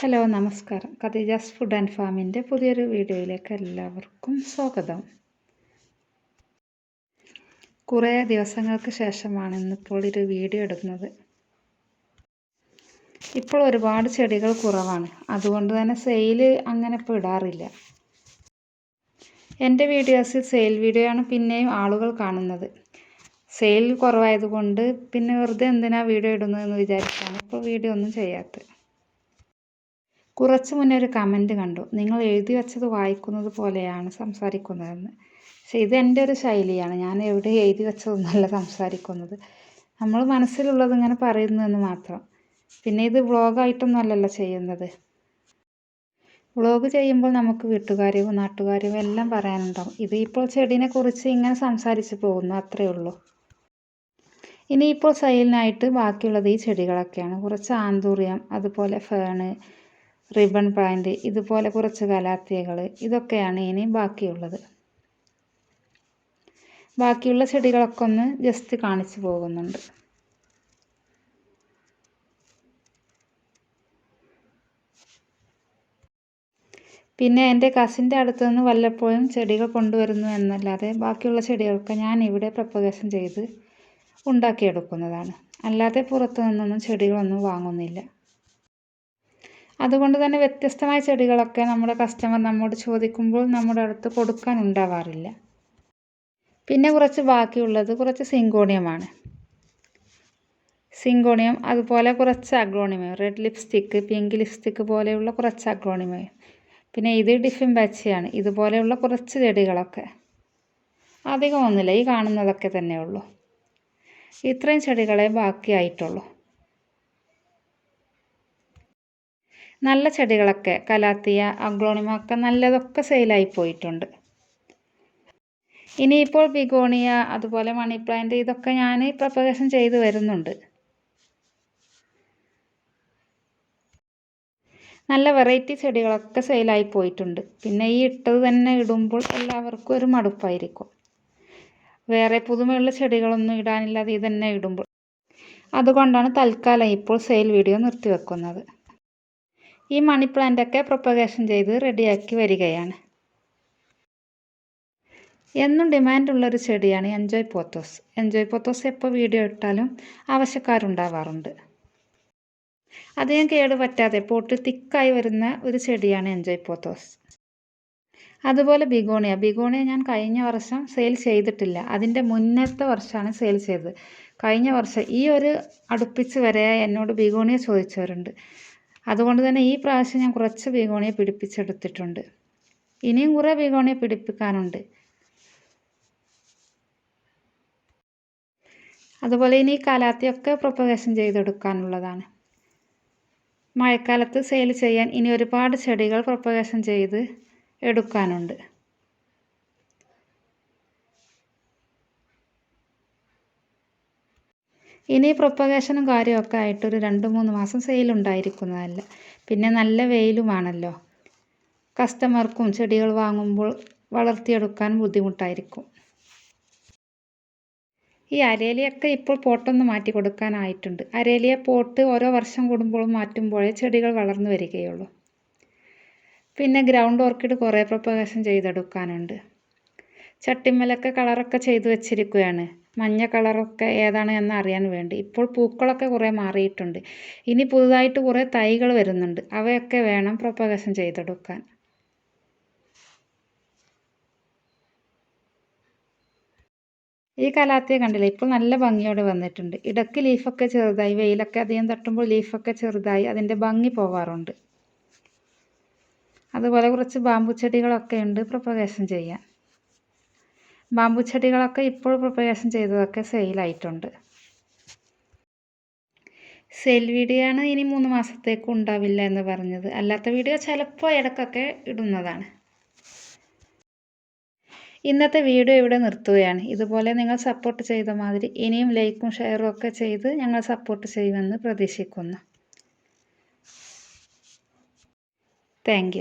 Hello നമസ്കാരം. കദീജാസ് food and ഫാമിന്റെ പുതിയൊരു വീഡിയോയിലേക്ക് എല്ലാവർക്കും സ്വാഗതം. കുറേ ദിവസങ്ങൾക്ക് ശേഷമാണ് ഇന്നിപ്പോൾ ഒരു വീഡിയോ എടുക്കുന്നത്. ഇപ്പോൾ ഒരുപാട് ചെടികൾ കുറവാണ്. അതുകൊണ്ട് തന്നെ സെയിൽ അങ്ങനെ ഇപ്പോൾ ഇടാറില്ല. എന്റെ വീഡിയോസിൽ സെയിൽ വീഡിയോ ആണ് പിന്നെയും ആളുകൾ കാണുന്നത്. സെയിൽ കുറവായതുകൊണ്ട് പിന്നെ വെറുതെ എന്തിനാ വീഡിയോ ഇടുന്നതെന്ന് വിചാരിച്ചാണ് ഇപ്പോൾ വീഡിയോ ഒന്നും ചെയ്യാത്തത്. കുറച്ച് മുന്നേ ഒരു കമന്റ് കണ്ടു. നിങ്ങൾ എഴുതി വെച്ചത് വായിക്കുന്നത് പോലെയാണ് സംസാരിക്കുന്നതെന്ന്. പക്ഷേ ഇത് എന്റെ ഒരു ശൈലിയാണ്. ഞാൻ എവിടെ എഴുതി വെച്ചതൊന്നുമല്ല സംസാരിക്കുന്നത്. നമ്മൾ മനസ്സിലുള്ളത് ഇങ്ങനെ പറയുന്നതെന്ന് മാത്രം. പിന്നെ ഇത് വ്ളോഗായിട്ടൊന്നും അല്ലല്ലോ ചെയ്യുന്നത്. വ്ളോഗ് ചെയ്യുമ്പോൾ നമുക്ക് വീട്ടുകാര്യവും നാട്ടുകാര്യവും എല്ലാം പറയാനുണ്ടാവും. ഇത് ഇപ്പോൾ ചെടീനെ കുറിച്ച് ഇങ്ങനെ സംസാരിച്ച് പോകുന്നു അത്രയേ ഉള്ളൂ. ഇനിയിപ്പോൾ സൈലിനായിട്ട് ബാക്കിയുള്ളത് ഈ ചെടികളൊക്കെയാണ്. കുറച്ച് ആന്തൂറിയം അതുപോലെ ഫേണ് റിബൺ പാന്റ് ഇതുപോലെ കുറച്ച് കലാത്തിയകൾ ഇതൊക്കെയാണ് ഇനി ബാക്കിയുള്ളത്. ബാക്കിയുള്ള ചെടികളൊക്കെ ഒന്ന് ജസ്റ്റ് കാണിച്ചു പോകുന്നുണ്ട്. പിന്നെ എന്റെ കസിന്റെ അടുത്ത് നിന്ന് വല്ലപ്പോഴും ചെടികൾ കൊണ്ടുവരുന്നു എന്നല്ലാതെ ബാക്കിയുള്ള ചെടികളൊക്കെ ഞാൻ ഇവിടെ പ്രൊപ്പഗേഷൻ ചെയ്ത് ഉണ്ടാക്കിയെടുക്കുന്നതാണ്. അല്ലാതെ പുറത്തു നിന്നൊന്നും ചെടികളൊന്നും വാങ്ങുന്നില്ല. അതുകൊണ്ട് തന്നെ വ്യത്യസ്തമായ ചെടികളൊക്കെ നമ്മുടെ കസ്റ്റമർ നമ്മോട് ചോദിക്കുമ്പോൾ നമ്മുടെ അടുത്ത് കൊടുക്കാൻ ഉണ്ടാവാറില്ല. പിന്നെ കുറച്ച് ബാക്കിയുള്ളത് കുറച്ച് സിങ്കോണിയമാണ്. സിങ്കോണിയം അതുപോലെ കുറച്ച് aglaonema red lipstick pink lipstick പോലെയുള്ള കുറച്ച് അഗ്രോണിമയം പിന്നെ ഇത് ഡിഫിൻ ബാച്ചിയാണ് ഇതുപോലെയുള്ള കുറച്ച് ചെടികളൊക്കെ. അധികമൊന്നുമില്ല ഈ കാണുന്നതൊക്കെ തന്നെ തന്നെയുള്ളൂ. ഇത്രയും ചെടികളെ ബാക്കിയായിട്ടുള്ളൂ. നല്ല ചെടികളൊക്കെ കലാത്തിയ അഗ്ലോണിമ ഒക്കെ നല്ലതൊക്കെ സെയിലായി പോയിട്ടുണ്ട്. ഇനിയിപ്പോൾ ബിഗോണിയ അതുപോലെ മണി പ്ലാന്റ് ഇതൊക്കെ ഞാൻ പ്രൊപ്പഗേഷൻ ചെയ്തു വരുന്നുണ്ട്. നല്ല വെറൈറ്റി ചെടികളൊക്കെ സെയിലായി പോയിട്ടുണ്ട്. പിന്നെ ഈ ഇട്ടത് തന്നെ ഇടുമ്പോൾ എല്ലാവർക്കും ഒരു മടുപ്പായിരിക്കും. വേറെ പുതുമയുള്ള ചെടികളൊന്നും ഇടാനില്ലാതെ ഇതന്നെ ഇടുമ്പോൾ. അതുകൊണ്ടാണ് തൽക്കാലം ഇപ്പോൾ സെയിൽ വീഡിയോ നിർത്തിവെക്കുന്നത്. ഈ മണി പ്ലാന്റൊക്കെ പ്രൊപ്പഗേഷൻ ചെയ്ത് റെഡിയാക്കി വരികയാണ്. എന്നും ഡിമാൻഡുള്ളൊരു ചെടിയാണ് എൻജോയ് പോത്തോസ് എൻജോയ് പോത്തോസ് എപ്പോൾ വീഡിയോ ഇട്ടാലും ആവശ്യക്കാരുണ്ടാവാറുണ്ട്. അധികം കേട് പറ്റാതെ പോട്ട് തിക്കായി വരുന്ന ഒരു ചെടിയാണ് എൻജോയ് പോത്തോസ് അതുപോലെ ബിഗോണിയ ബിഗോണിയ ഞാൻ കഴിഞ്ഞ വർഷം സെയിൽ ചെയ്തിട്ടില്ല. അതിന്റെ മുന്നത്തെ വർഷമാണ് സെയിൽ ചെയ്തത്. കഴിഞ്ഞ വർഷം ഈ ഒരു അടുപ്പിച്ച് വരെ എന്നോട് ബിഗോണിയ ചോദിച്ചവരുണ്ട്. അതുകൊണ്ട് തന്നെ ഈ പ്രാവശ്യം ഞാൻ കുറച്ച് ബീഗോണിയ പിടിപ്പിച്ചെടുത്തിട്ടുണ്ട്. ഇനിയും കുറേ ബീഗോണിയ പിടിപ്പിക്കാനുണ്ട്. അതുപോലെ ഇനി കാലാത്തിയൊക്കെ പ്രൊപ്പഗേഷൻ ചെയ്തെടുക്കാനുള്ളതാണ്. മഴക്കാലത്ത് സെയിൽ ചെയ്യാൻ ഇനി ഒരുപാട് ചെടികൾ പ്രൊപ്പഗേഷൻ ചെയ്ത് എടുക്കാനുണ്ട്. ഇനി പ്രൊപ്പഗേഷനും കാര്യമൊക്കെ ആയിട്ട് ഒരു രണ്ട് മൂന്ന് മാസം സെയിൽ ഉണ്ടായിരിക്കുന്നതല്ല. പിന്നെ നല്ല വെയിലുമാണല്ലോ. കസ്റ്റമർക്കും ചെടികൾ വാങ്ങുമ്പോൾ വളർത്തിയെടുക്കാൻ ബുദ്ധിമുട്ടായിരിക്കും. ഈ അരേലിയൊക്കെ ഇപ്പോൾ പോട്ടൊന്ന് മാറ്റി കൊടുക്കാനായിട്ടുണ്ട്. അരേലിയ പോട്ട് ഓരോ വർഷം കൂടുമ്പോഴും മാറ്റുമ്പോഴേ ചെടികൾ വളർന്നു വരികയുള്ളൂ. പിന്നെ ഗ്രൗണ്ട് ഓർക്കിഡ് കുറേ പ്രൊപ്പഗേഷൻ ചെയ്തെടുക്കാനുണ്ട്. ചട്ടിമ്മലൊക്കെ കളറൊക്കെ ചെയ്തു വെച്ചിരിക്കുകയാണ്. മഞ്ഞ കളറൊക്കെ ഏതാണ് എന്ന് അറിയാൻ വേണ്ടി. ഇപ്പോൾ പൂക്കളൊക്കെ കുറേ മാറിയിട്ടുണ്ട്. ഇനി പുതുതായിട്ട് കുറേ തൈകൾ വരുന്നുണ്ട്. അവയൊക്കെ വേണം പ്രൊപ്പഗേഷൻ ചെയ്തെടുക്കാൻ. ഈ കലാത്തിയെ കണ്ടില്ലേ? ഇപ്പോൾ നല്ല ഭംഗിയോടെ വന്നിട്ടുണ്ട്. ഇടയ്ക്ക് ലീഫൊക്കെ ചെറുതായി. വെയിലൊക്കെ അധികം തട്ടുമ്പോൾ ലീഫൊക്കെ ചെറുതായി. അതിന്റെ ഭംഗി പോവാറുണ്ട്. അതുപോലെ കുറച്ച് ബാമ്പു ചെടികളൊക്കെ ഉണ്ട് പ്രൊപ്പഗേഷൻ ചെയ്യാൻ. ബാമ്പു ചെടികളൊക്കെ ഇപ്പോൾ പ്രിപ്പറേഷൻ ചെയ്തതൊക്കെ സെയിലായിട്ടുണ്ട് സെയിൽ വീഡിയോ ആണ് ഇനി മൂന്ന് മാസത്തേക്ക് ഉണ്ടാവില്ല എന്ന് പറഞ്ഞത്. അല്ലാത്ത വീഡിയോ ചിലപ്പോൾ ഇടയ്ക്കൊക്കെ ഇടുന്നതാണ്. ഇന്നത്തെ വീഡിയോ ഇവിടെ നിർത്തുകയാണ്. ഇതുപോലെ നിങ്ങൾ സപ്പോർട്ട് ചെയ്ത മാതിരി ഇനിയും ലൈക്കും ഷെയറും ഒക്കെ ചെയ്ത് ഞങ്ങൾ സപ്പോർട്ട് ചെയ്യുമെന്ന് പ്രതീക്ഷിക്കുന്നു. താങ്ക്